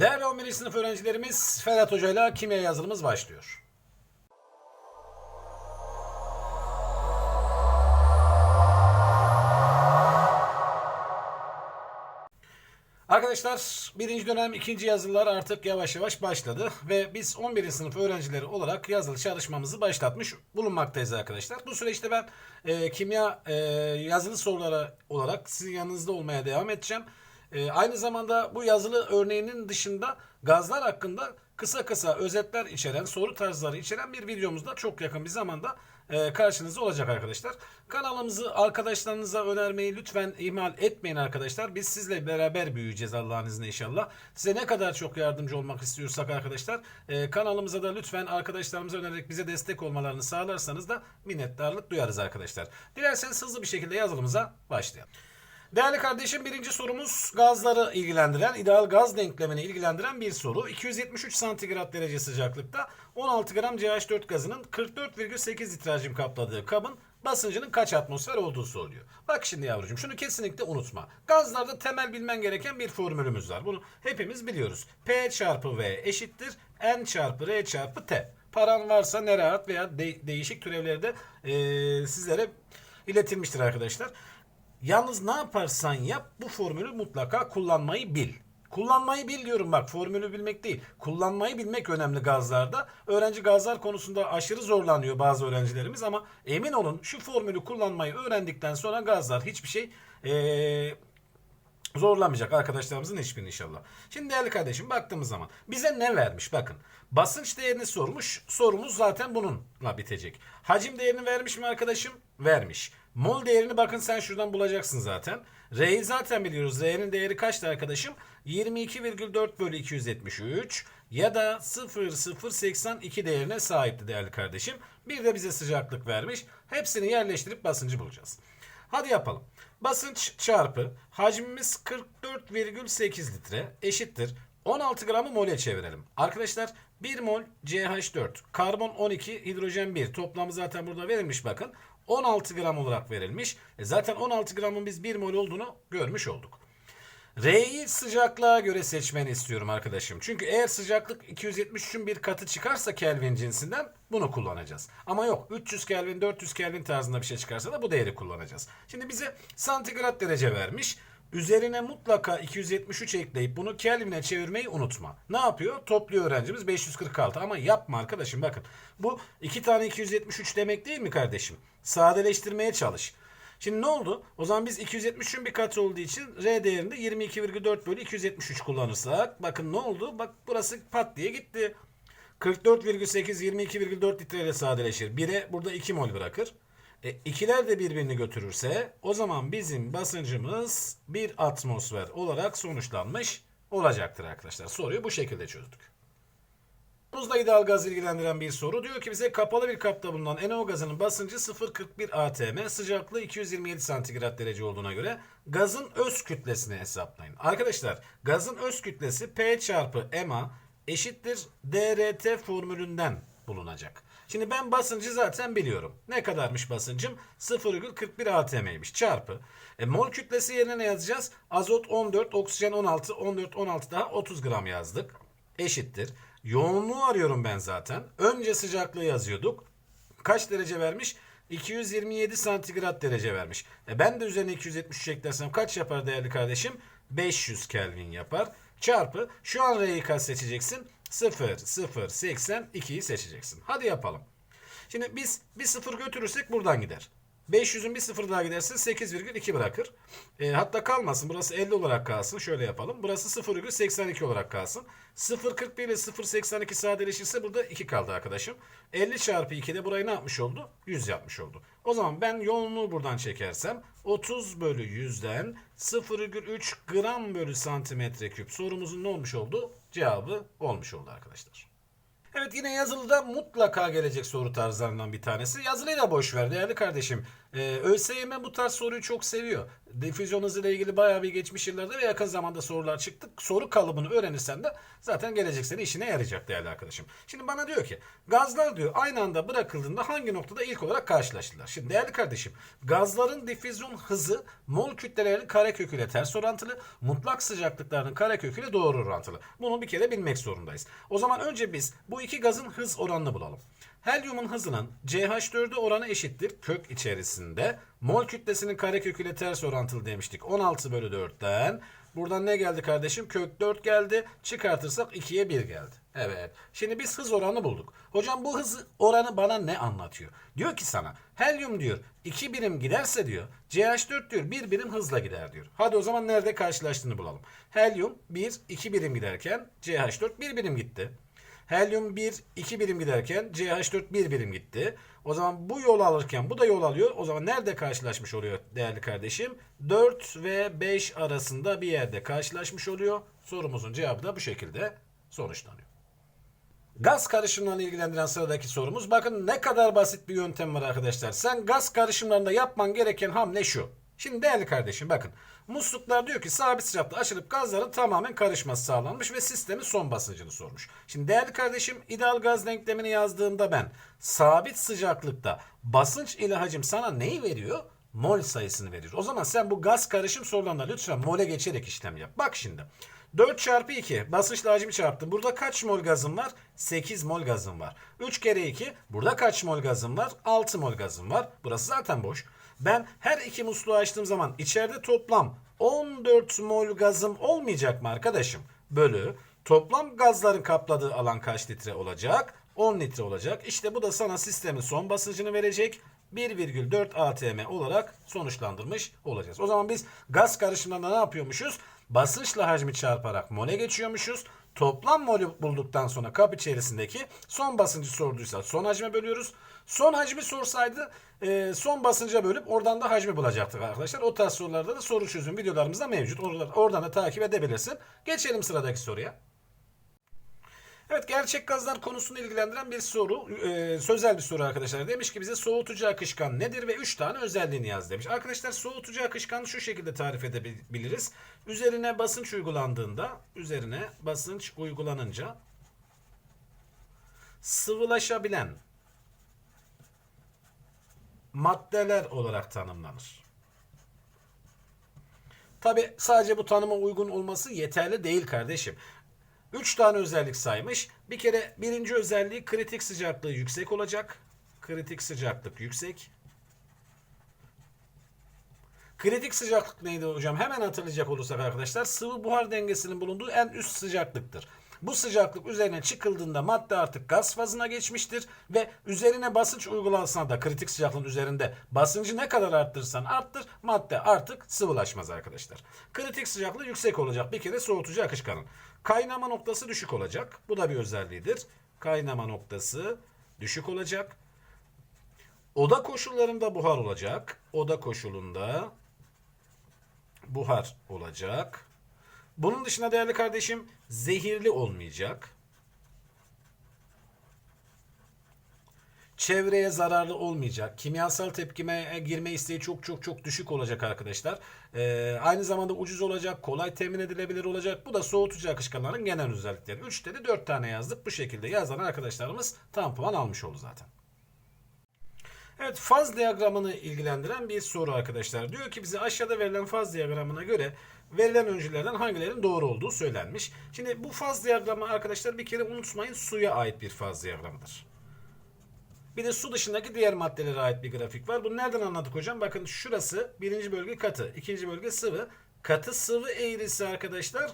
Değerli 11. sınıf öğrencilerimiz Ferhat Hoca ile kimya yazılımız başlıyor. Arkadaşlar birinci dönem ikinci yazılılar artık yavaş yavaş başladı ve biz 11. sınıf öğrencileri olarak yazılı çalışmamızı başlatmış bulunmaktayız arkadaşlar. Bu süreçte ben e, kimya e, yazılı soruları olarak sizin yanınızda olmaya devam edeceğim. E, aynı zamanda bu yazılı örneğinin dışında gazlar hakkında kısa kısa özetler içeren, soru tarzları içeren bir videomuz da çok yakın bir zamanda e, karşınızda olacak arkadaşlar. Kanalımızı arkadaşlarınıza önermeyi lütfen ihmal etmeyin arkadaşlar. Biz sizle beraber büyüyeceğiz Allah'ın izniyle inşallah. Size ne kadar çok yardımcı olmak istiyorsak arkadaşlar e, kanalımıza da lütfen arkadaşlarımıza önererek bize destek olmalarını sağlarsanız da minnettarlık duyarız arkadaşlar. Dilerseniz hızlı bir şekilde yazılımıza başlayalım. Değerli kardeşim birinci sorumuz gazları ilgilendiren, ideal gaz denklemini ilgilendiren bir soru. 273 santigrat derece sıcaklıkta 16 gram CH4 gazının 44,8 litre hacim kapladığı kabın basıncının kaç atmosfer olduğu soruluyor. Bak şimdi yavrucuğum şunu kesinlikle unutma. Gazlarda temel bilmen gereken bir formülümüz var. Bunu hepimiz biliyoruz. P çarpı V eşittir N çarpı R çarpı T. Paran varsa ne rahat veya de- değişik türevlerde eee, sizlere iletilmiştir arkadaşlar. Yalnız ne yaparsan yap bu formülü mutlaka kullanmayı bil. Kullanmayı bil diyorum bak formülü bilmek değil. Kullanmayı bilmek önemli gazlarda. Öğrenci gazlar konusunda aşırı zorlanıyor bazı öğrencilerimiz ama emin olun şu formülü kullanmayı öğrendikten sonra gazlar hiçbir şey eee, zorlamayacak arkadaşlarımızın hiçbirini inşallah. Şimdi değerli kardeşim baktığımız zaman bize ne vermiş bakın. Basınç değerini sormuş. Sorumuz zaten bununla bitecek. Hacim değerini vermiş mi arkadaşım? Vermiş. Mol değerini bakın sen şuradan bulacaksın zaten. R'yi zaten biliyoruz. R'nin değeri kaçtı arkadaşım? 22,4 bölü 273 ya da 0,082 değerine sahipti değerli kardeşim. Bir de bize sıcaklık vermiş. Hepsini yerleştirip basıncı bulacağız. Hadi yapalım. Basınç çarpı hacmimiz 44,8 litre eşittir. 16 gramı mole çevirelim. Arkadaşlar 1 mol CH4, karbon 12, hidrojen 1. Toplamı zaten burada verilmiş bakın. 16 gram olarak verilmiş. E zaten 16 gramın biz 1 mol olduğunu görmüş olduk. R'yi sıcaklığa göre seçmeni istiyorum arkadaşım. Çünkü eğer sıcaklık 273'ün bir katı çıkarsa Kelvin cinsinden bunu kullanacağız. Ama yok 300 Kelvin 400 Kelvin tarzında bir şey çıkarsa da bu değeri kullanacağız. Şimdi bize santigrat derece vermiş. Üzerine mutlaka 273 ekleyip bunu Kelvin'e çevirmeyi unutma. Ne yapıyor? Topluyor öğrencimiz 546 ama yapma arkadaşım bakın. Bu iki tane 273 demek değil mi kardeşim? Sadeleştirmeye çalış. Şimdi ne oldu? O zaman biz 273'ün bir katı olduğu için R değerinde 22,4 bölü 273 kullanırsak bakın ne oldu? Bak burası pat diye gitti. 44,8 22,4 litreyle sadeleşir. 1'e burada 2 mol bırakır. E, ikiler de birbirini götürürse o zaman bizim basıncımız 1 atmosfer olarak sonuçlanmış olacaktır arkadaşlar. Soruyu bu şekilde çözdük. Buzda ideal gaz ilgilendiren bir soru. Diyor ki bize kapalı bir kapta bulunan NO gazının basıncı 0.41 atm, sıcaklığı 227 santigrat derece olduğuna göre gazın öz kütlesini hesaplayın. Arkadaşlar gazın öz kütlesi P çarpı MA eşittir DRT formülünden bulunacak. Şimdi ben basıncı zaten biliyorum. Ne kadarmış basıncım? 0,41 atm'ymiş çarpı. E, mol kütlesi yerine ne yazacağız? Azot 14, oksijen 16, 14, 16 daha 30 gram yazdık. Eşittir. Yoğunluğu arıyorum ben zaten. Önce sıcaklığı yazıyorduk. Kaç derece vermiş? 227 santigrat derece vermiş. E ben de üzerine 273 eklersem kaç yapar değerli kardeşim? 500 Kelvin yapar. Çarpı şu an R'yi kaç seçeceksin? 0, 0, 82'yi seçeceksin. Hadi yapalım. Şimdi biz bir sıfır götürürsek buradan gider. 500'ün bir sıfır daha giderse 8,2 bırakır. E, hatta kalmasın. Burası 50 olarak kalsın. Şöyle yapalım. Burası 0,82 olarak kalsın. 0,41 ile 0,82 sadeleşirse burada 2 kaldı arkadaşım. 50 çarpı 2 de burayı ne yapmış oldu? 100 yapmış oldu. O zaman ben yoğunluğu buradan çekersem 30 bölü 100'den 0,3 gram bölü santimetre küp sorumuzun ne olmuş oldu? Cevabı olmuş oldu arkadaşlar. Evet yine yazılıda mutlaka gelecek soru tarzlarından bir tanesi. Yazılıyı da boş ver değerli kardeşim. Ee, ÖSYM bu tarz soruyu çok seviyor. Difüzyon hızıyla ilgili bayağı bir geçmiş yıllarda ve yakın zamanda sorular çıktı. Soru kalıbını öğrenirsen de zaten gelecek sene işine yarayacak değerli arkadaşım. Şimdi bana diyor ki gazlar diyor aynı anda bırakıldığında hangi noktada ilk olarak karşılaştılar? Şimdi değerli kardeşim gazların difüzyon hızı mol kütlelerinin kareköküyle ters orantılı, mutlak sıcaklıklarının kareköküyle doğru orantılı. Bunu bir kere bilmek zorundayız. O zaman önce biz bu iki gazın hız oranını bulalım. Helyumun hızının CH4'e oranı eşittir kök içerisinde. Mol kütlesinin kareköküyle ters orantılı demiştik. 16 bölü 4'ten. Buradan ne geldi kardeşim? Kök 4 geldi. Çıkartırsak 2'ye 1 geldi. Evet. Şimdi biz hız oranı bulduk. Hocam bu hız oranı bana ne anlatıyor? Diyor ki sana helyum diyor 2 birim giderse diyor CH4 diyor 1 birim hızla gider diyor. Hadi o zaman nerede karşılaştığını bulalım. Helyum 1 2 birim giderken CH4 1 birim gitti. Helyum 1 2 birim giderken CH4 1 birim gitti. O zaman bu yol alırken bu da yol alıyor. O zaman nerede karşılaşmış oluyor değerli kardeşim? 4 ve 5 arasında bir yerde karşılaşmış oluyor. Sorumuzun cevabı da bu şekilde sonuçlanıyor. Gaz karışımlarını ilgilendiren sıradaki sorumuz. Bakın ne kadar basit bir yöntem var arkadaşlar. Sen gaz karışımlarında yapman gereken hamle şu. Şimdi değerli kardeşim bakın. Musluklar diyor ki sabit sıcaklıkta açılıp gazların tamamen karışması sağlanmış ve sistemin son basıncını sormuş. Şimdi değerli kardeşim ideal gaz denklemini yazdığımda ben sabit sıcaklıkta basınç ile hacim sana neyi veriyor? Mol sayısını veriyor. O zaman sen bu gaz karışım sorularında lütfen mole geçerek işlem yap. Bak şimdi. 4 çarpı 2 basınçla hacmi çarptım. Burada kaç mol gazım var? 8 mol gazım var. 3 kere 2 burada kaç mol gazım var? 6 mol gazım var. Burası zaten boş. Ben her iki musluğu açtığım zaman içeride toplam 14 mol gazım olmayacak mı arkadaşım? Bölü toplam gazların kapladığı alan kaç litre olacak? 10 litre olacak. İşte bu da sana sistemin son basıncını verecek. 1,4 atm olarak sonuçlandırmış olacağız. O zaman biz gaz karışımlarında ne yapıyormuşuz? Basınçla hacmi çarparak mole geçiyormuşuz. Toplam molü bulduktan sonra kap içerisindeki son basıncı sorduysa son hacme bölüyoruz. Son hacmi sorsaydı e, son basınca bölüp oradan da hacmi bulacaktık arkadaşlar. O tarz sorularda da soru çözüm videolarımızda mevcut. Oradan da takip edebilirsin. Geçelim sıradaki soruya. Evet gerçek gazlar konusunu ilgilendiren bir soru. e, sözel bir soru arkadaşlar. Demiş ki bize soğutucu akışkan nedir ve 3 tane özelliğini yaz demiş. Arkadaşlar soğutucu akışkanı şu şekilde tarif edebiliriz. Üzerine basınç uygulandığında, üzerine basınç uygulanınca sıvılaşabilen maddeler olarak tanımlanır. Tabi sadece bu tanıma uygun olması yeterli değil kardeşim. 3 tane özellik saymış. Bir kere birinci özelliği kritik sıcaklığı yüksek olacak. Kritik sıcaklık yüksek. Kritik sıcaklık neydi hocam? Hemen hatırlayacak olursak arkadaşlar sıvı buhar dengesinin bulunduğu en üst sıcaklıktır. Bu sıcaklık üzerine çıkıldığında madde artık gaz fazına geçmiştir ve üzerine basınç uygulansa da kritik sıcaklığın üzerinde basıncı ne kadar arttırırsan arttır madde artık sıvılaşmaz arkadaşlar. Kritik sıcaklığı yüksek olacak bir kere soğutucu akışkanın. Kaynama noktası düşük olacak. Bu da bir özelliğidir. Kaynama noktası düşük olacak. Oda koşullarında buhar olacak. Oda koşulunda buhar olacak. Bunun dışında değerli kardeşim zehirli olmayacak. Çevreye zararlı olmayacak. Kimyasal tepkime girme isteği çok çok çok düşük olacak arkadaşlar. Ee, aynı zamanda ucuz olacak, kolay temin edilebilir olacak. Bu da soğutucu akışkanların genel özellikleri. 3 dedi 4 tane yazdık. Bu şekilde yazan arkadaşlarımız tam puan almış oldu zaten. Evet faz diyagramını ilgilendiren bir soru arkadaşlar. Diyor ki bize aşağıda verilen faz diyagramına göre verilen öncülerden hangilerinin doğru olduğu söylenmiş. Şimdi bu faz diyagramı arkadaşlar bir kere unutmayın suya ait bir faz diyagramıdır. Bir de su dışındaki diğer maddelere ait bir grafik var. Bunu nereden anladık hocam? Bakın şurası birinci bölge katı, ikinci bölge sıvı. Katı sıvı eğrisi arkadaşlar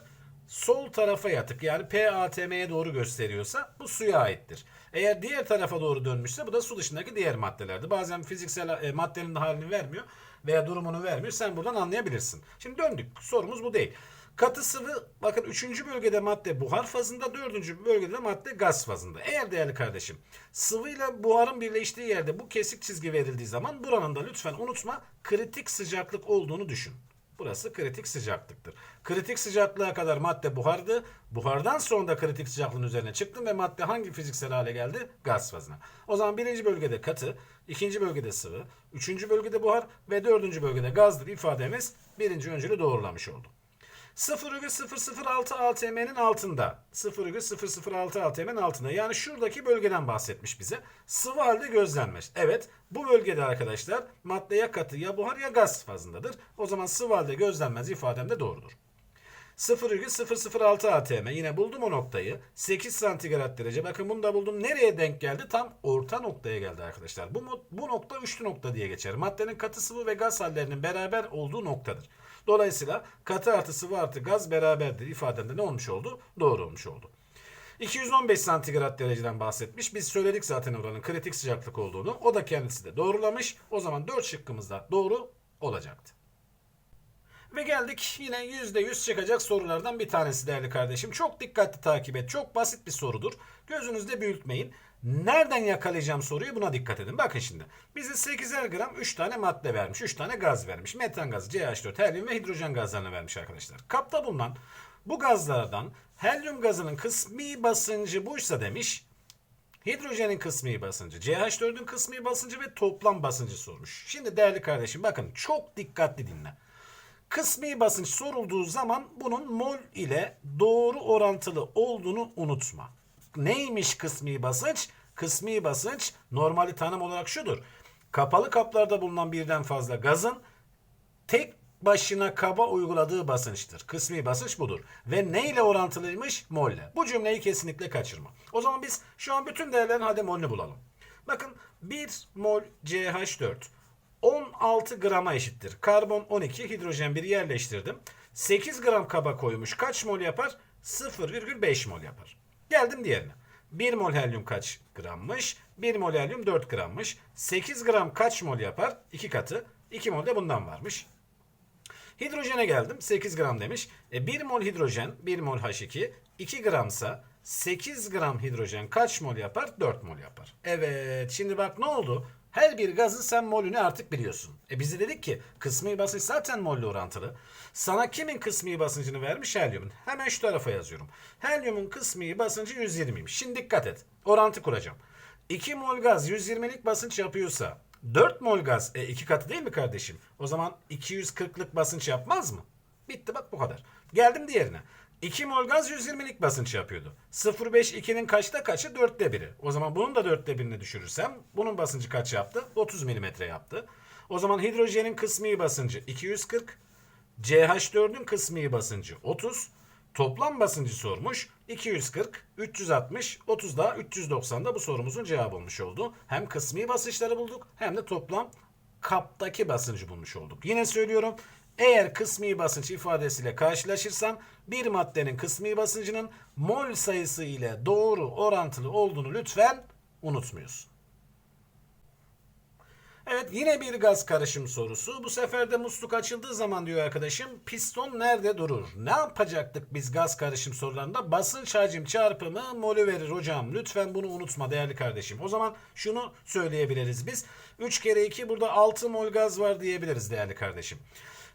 sol tarafa yatık. Yani PATM'ye doğru gösteriyorsa bu suya aittir. Eğer diğer tarafa doğru dönmüşse bu da su dışındaki diğer maddelerdi. Bazen fiziksel e, maddenin de halini vermiyor veya durumunu vermiyor. Sen buradan anlayabilirsin. Şimdi döndük. Sorumuz bu değil. Katı sıvı bakın 3. bölgede madde buhar fazında 4. bölgede madde gaz fazında. Eğer değerli kardeşim sıvıyla buharın birleştiği yerde bu kesik çizgi verildiği zaman buranın da lütfen unutma kritik sıcaklık olduğunu düşün. Burası kritik sıcaklıktır. Kritik sıcaklığa kadar madde buhardı. Buhardan sonra da kritik sıcaklığın üzerine çıktım ve madde hangi fiziksel hale geldi? Gaz fazına. O zaman birinci bölgede katı, ikinci bölgede sıvı, üçüncü bölgede buhar ve dördüncü bölgede gazdır ifademiz birinci öncülü doğrulamış oldu. 0,006 ATM'nin altında. 0,006 ATM'nin altında. Yani şuradaki bölgeden bahsetmiş bize. Sıvı halde gözlenmiş. Evet bu bölgede arkadaşlar madde ya katı ya buhar ya gaz fazındadır. O zaman sıvı halde gözlenmez ifadem de doğrudur. 0,006 atm. Yine buldum o noktayı. 8 santigrat derece. Bakın bunu da buldum. Nereye denk geldi? Tam orta noktaya geldi arkadaşlar. Bu, bu nokta üçlü nokta diye geçer. Maddenin katı sıvı ve gaz hallerinin beraber olduğu noktadır. Dolayısıyla katı artı sıvı artı gaz beraberdir ifademde ne olmuş oldu? Doğru olmuş oldu. 215 santigrat dereceden bahsetmiş. Biz söyledik zaten oranın kritik sıcaklık olduğunu. O da kendisi de doğrulamış. O zaman 4 şıkkımız da doğru olacaktı. Ve geldik yine %100 çıkacak sorulardan bir tanesi değerli kardeşim. Çok dikkatli takip et. Çok basit bir sorudur. Gözünüzde büyütmeyin. Nereden yakalayacağım soruyu buna dikkat edin. Bakın şimdi. Bize 8'er gram 3 tane madde vermiş. 3 tane gaz vermiş. Metan gazı, CH4, helyum ve hidrojen gazlarını vermiş arkadaşlar. Kapta bulunan bu gazlardan helyum gazının kısmi basıncı buysa demiş. Hidrojenin kısmi basıncı, CH4'ün kısmi basıncı ve toplam basıncı sormuş. Şimdi değerli kardeşim bakın çok dikkatli dinle. Kısmi basınç sorulduğu zaman bunun mol ile doğru orantılı olduğunu unutma. Neymiş kısmi basınç? Kısmi basınç normali tanım olarak şudur. Kapalı kaplarda bulunan birden fazla gazın tek başına kaba uyguladığı basınçtır. Kısmi basınç budur. Ve ne ile orantılıymış? Molle. Bu cümleyi kesinlikle kaçırma. O zaman biz şu an bütün değerlerin hadi molünü bulalım. Bakın 1 mol CH4 16 grama eşittir. Karbon 12, hidrojen 1 yerleştirdim. 8 gram kaba koymuş. Kaç mol yapar? 0,5 mol yapar. Geldim diğerine. 1 mol helyum kaç grammış? 1 mol helyum 4 grammış. 8 gram kaç mol yapar? 2 katı. 2 mol de bundan varmış. Hidrojene geldim. 8 gram demiş. E 1 mol hidrojen 1 mol H2 2 gramsa 8 gram hidrojen kaç mol yapar? 4 mol yapar. Evet şimdi bak ne oldu? Her bir gazın sen molünü artık biliyorsun. E biz de dedik ki kısmi basınç zaten molle orantılı. Sana kimin kısmi basıncını vermiş? Helyumun. Hemen şu tarafa yazıyorum. Helyumun kısmi basıncı 120'ymiş. Şimdi dikkat et. Orantı kuracağım. 2 mol gaz 120'lik basınç yapıyorsa 4 mol gaz e, iki katı değil mi kardeşim? O zaman 240'lık basınç yapmaz mı? Bitti bak bu kadar. Geldim diğerine. 2 mol gaz 120'lik basınç yapıyordu. 0,5 2'nin kaçta kaçı? 4'te 1'i. O zaman bunun da 4'te 1'ini düşürürsem bunun basıncı kaç yaptı? 30 milimetre yaptı. O zaman hidrojenin kısmi basıncı 240. CH4'ün kısmi basıncı 30. Toplam basıncı sormuş. 240, 360, 30 daha 390 da bu sorumuzun cevabı olmuş oldu. Hem kısmi basınçları bulduk hem de toplam kaptaki basıncı bulmuş olduk. Yine söylüyorum. Eğer kısmi basınç ifadesiyle karşılaşırsan bir maddenin kısmi basıncının mol sayısı ile doğru orantılı olduğunu lütfen unutmuyorsun. Evet yine bir gaz karışım sorusu. Bu sefer de musluk açıldığı zaman diyor arkadaşım piston nerede durur? Ne yapacaktık biz gaz karışım sorularında? Basınç hacim çarpımı molü verir hocam. Lütfen bunu unutma değerli kardeşim. O zaman şunu söyleyebiliriz biz. 3 kere 2 burada 6 mol gaz var diyebiliriz değerli kardeşim.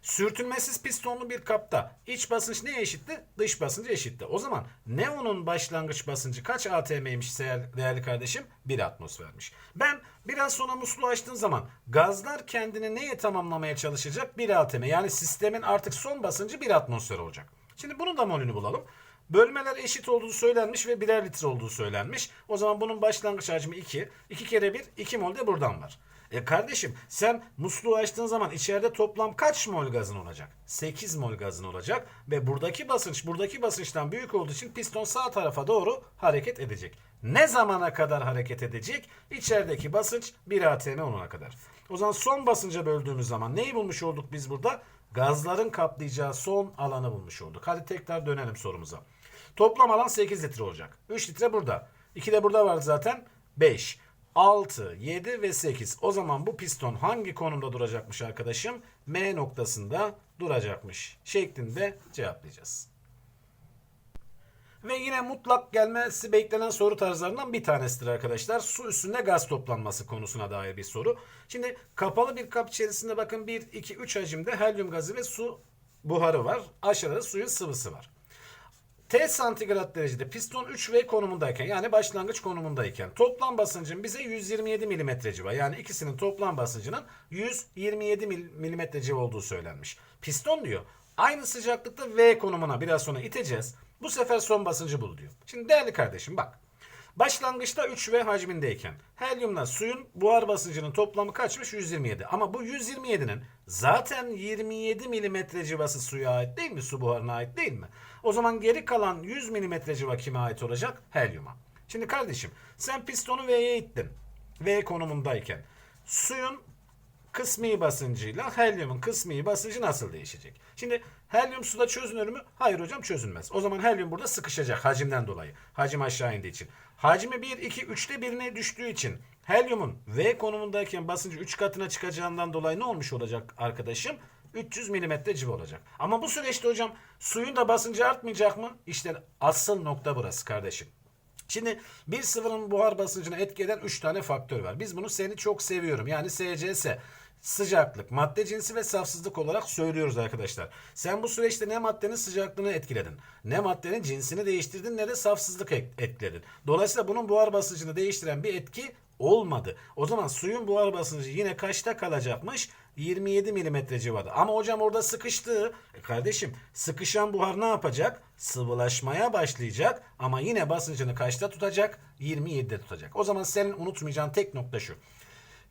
Sürtünmesiz pistonlu bir kapta iç basınç neye eşitti? Dış basıncı eşitti. O zaman neonun başlangıç basıncı kaç atm'ymiş değerli kardeşim? 1 atmosfermiş. Ben biraz sonra musluğu açtığım zaman gazlar kendini neye tamamlamaya çalışacak? 1 atm. Yani sistemin artık son basıncı 1 atmosfer olacak. Şimdi bunun da molünü bulalım. Bölmeler eşit olduğu söylenmiş ve birer litre olduğu söylenmiş. O zaman bunun başlangıç hacmi 2. 2 kere 1, 2 mol de buradan var. E kardeşim sen musluğu açtığın zaman içeride toplam kaç mol gazın olacak? 8 mol gazın olacak ve buradaki basınç buradaki basınçtan büyük olduğu için piston sağ tarafa doğru hareket edecek. Ne zamana kadar hareket edecek? İçerideki basınç 1 atm olana kadar. O zaman son basınca böldüğümüz zaman neyi bulmuş olduk biz burada? Gazların kaplayacağı son alanı bulmuş olduk. Hadi tekrar dönelim sorumuza. Toplam alan 8 litre olacak. 3 litre burada. 2 de burada vardı zaten. 5. 6, 7 ve 8. O zaman bu piston hangi konumda duracakmış arkadaşım? M noktasında duracakmış şeklinde cevaplayacağız. Ve yine mutlak gelmesi beklenen soru tarzlarından bir tanesidir arkadaşlar. Su üstünde gaz toplanması konusuna dair bir soru. Şimdi kapalı bir kap içerisinde bakın 1, 2, 3 hacimde helyum gazı ve su buharı var. Aşağıda da suyun sıvısı var. T santigrat derecede piston 3V konumundayken yani başlangıç konumundayken toplam basıncın bize 127 milimetre civa yani ikisinin toplam basıncının 127 mil- milimetre civa olduğu söylenmiş. Piston diyor aynı sıcaklıkta V konumuna biraz sonra iteceğiz. Bu sefer son basıncı bul diyor. Şimdi değerli kardeşim bak. Başlangıçta 3V hacmindeyken helyumla suyun buhar basıncının toplamı kaçmış? 127. Ama bu 127'nin zaten 27 milimetre civası suya ait değil mi? Su buharına ait değil mi? O zaman geri kalan 100 milimetre civa kime ait olacak? Helyuma. Şimdi kardeşim sen pistonu V'ye ittin. V konumundayken. Suyun kısmi basıncıyla helyumun kısmi basıncı nasıl değişecek? Şimdi helyum suda çözünür mü? Hayır hocam çözünmez. O zaman helyum burada sıkışacak hacimden dolayı. Hacim aşağı indiği için. Hacmi 1, 2, 3'te birine düştüğü için helyumun V konumundayken basıncı 3 katına çıkacağından dolayı ne olmuş olacak arkadaşım? 300 milimetre civa olacak. Ama bu süreçte hocam suyun da basıncı artmayacak mı? İşte asıl nokta burası kardeşim. Şimdi bir sıvının buhar basıncına etki eden 3 tane faktör var. Biz bunu seni çok seviyorum. Yani SCS sıcaklık, madde cinsi ve safsızlık olarak söylüyoruz arkadaşlar. Sen bu süreçte ne maddenin sıcaklığını etkiledin, ne maddenin cinsini değiştirdin ne de safsızlık etkiledin. Dolayısıyla bunun buhar basıncını değiştiren bir etki olmadı. O zaman suyun buhar basıncı yine kaçta kalacakmış? 27 milimetre civada. Ama hocam orada sıkıştı. E kardeşim sıkışan buhar ne yapacak? Sıvılaşmaya başlayacak ama yine basıncını kaçta tutacak? 27'de tutacak. O zaman senin unutmayacağın tek nokta şu.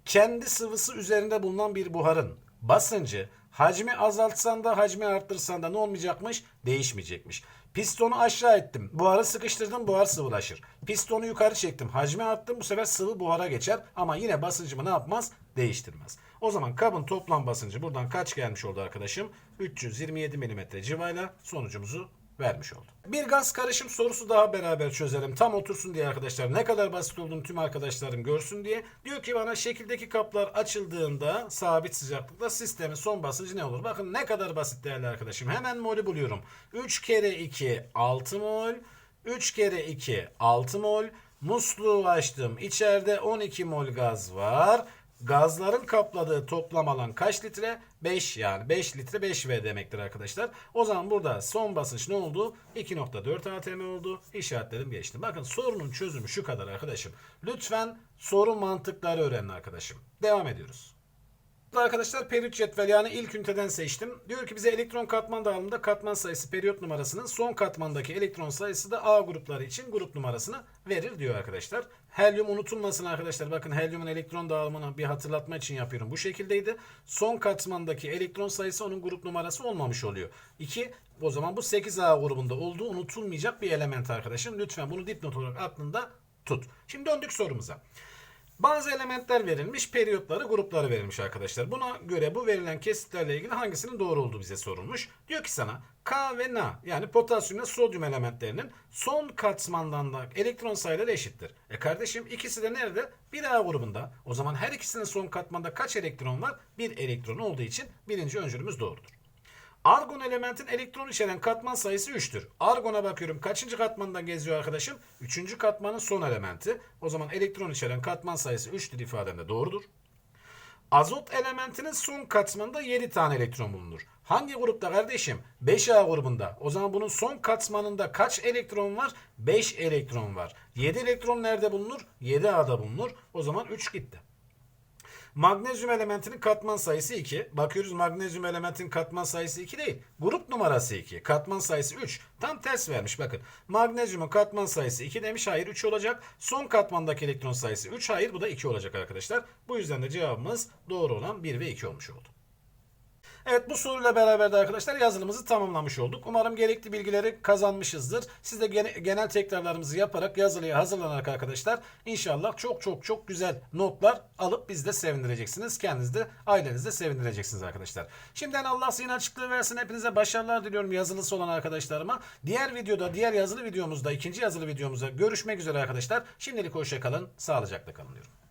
Kendi sıvısı üzerinde bulunan bir buharın basıncı hacmi azaltsan da hacmi arttırsan da ne olmayacakmış? Değişmeyecekmiş. Pistonu aşağı ettim. Buharı sıkıştırdım buhar sıvılaşır. Pistonu yukarı çektim. Hacmi arttım bu sefer sıvı buhara geçer. Ama yine basıncımı ne yapmaz? Değiştirmez. O zaman kabın toplam basıncı buradan kaç gelmiş oldu arkadaşım? 327 mm civayla sonucumuzu vermiş oldu. Bir gaz karışım sorusu daha beraber çözelim. Tam otursun diye arkadaşlar. Ne kadar basit olduğunu tüm arkadaşlarım görsün diye. Diyor ki bana şekildeki kaplar açıldığında sabit sıcaklıkta sistemin son basıncı ne olur? Bakın ne kadar basit değerli arkadaşım. Hemen molü buluyorum. 3 kere 2 6 mol. 3 kere 2 6 mol. Musluğu açtım. İçeride 12 mol gaz var. Gazların kapladığı toplam alan kaç litre? 5 yani 5 litre 5V demektir arkadaşlar. O zaman burada son basınç ne oldu? 2.4 atm oldu. İşaretledim geçtim. Bakın sorunun çözümü şu kadar arkadaşım. Lütfen soru mantıkları öğrenin arkadaşım. Devam ediyoruz. Arkadaşlar periyot cetvel yani ilk üniteden seçtim. Diyor ki bize elektron katman dağılımında katman sayısı periyot numarasının son katmandaki elektron sayısı da A grupları için grup numarasını verir diyor arkadaşlar. Helyum unutulmasın arkadaşlar. Bakın helyumun elektron dağılımını bir hatırlatma için yapıyorum. Bu şekildeydi. Son katmandaki elektron sayısı onun grup numarası olmamış oluyor. 2 o zaman bu 8A grubunda olduğu unutulmayacak bir element arkadaşım. Lütfen bunu dipnot olarak aklında tut. Şimdi döndük sorumuza. Bazı elementler verilmiş, periyotları, grupları verilmiş arkadaşlar. Buna göre bu verilen kesitlerle ilgili hangisinin doğru olduğu bize sorulmuş. Diyor ki sana K ve Na yani potasyum ve sodyum elementlerinin son katmandan da elektron sayıları eşittir. E kardeşim ikisi de nerede? Bir A grubunda. O zaman her ikisinin son katmanda kaç elektron var? Bir elektron olduğu için birinci öncülümüz doğrudur. Argon elementin elektron içeren katman sayısı 3'tür. Argon'a bakıyorum kaçıncı katmanda geziyor arkadaşım? Üçüncü katmanın son elementi. O zaman elektron içeren katman sayısı 3'tür ifadem de doğrudur. Azot elementinin son katmanında 7 tane elektron bulunur. Hangi grupta kardeşim? 5A grubunda. O zaman bunun son katmanında kaç elektron var? 5 elektron var. 7 elektron nerede bulunur? 7A'da bulunur. O zaman 3 gitti. Magnezyum elementinin katman sayısı 2. Bakıyoruz magnezyum elementin katman sayısı 2 değil. Grup numarası 2. Katman sayısı 3. Tam ters vermiş bakın. Magnezyumun katman sayısı 2 demiş. Hayır 3 olacak. Son katmandaki elektron sayısı 3. Hayır bu da 2 olacak arkadaşlar. Bu yüzden de cevabımız doğru olan 1 ve 2 olmuş oldu. Evet bu soruyla beraber de arkadaşlar yazılımımızı tamamlamış olduk. Umarım gerekli bilgileri kazanmışızdır. Siz de gene- genel tekrarlarımızı yaparak yazılıya hazırlanarak arkadaşlar inşallah çok çok çok güzel notlar alıp biz de sevindireceksiniz. Kendiniz de aileniz de sevindireceksiniz arkadaşlar. Şimdiden Allah zihin açıklığı versin. Hepinize başarılar diliyorum yazılısı olan arkadaşlarıma. Diğer videoda diğer yazılı videomuzda ikinci yazılı videomuzda görüşmek üzere arkadaşlar. Şimdilik hoşça kalın. Sağlıcakla kalın diyorum.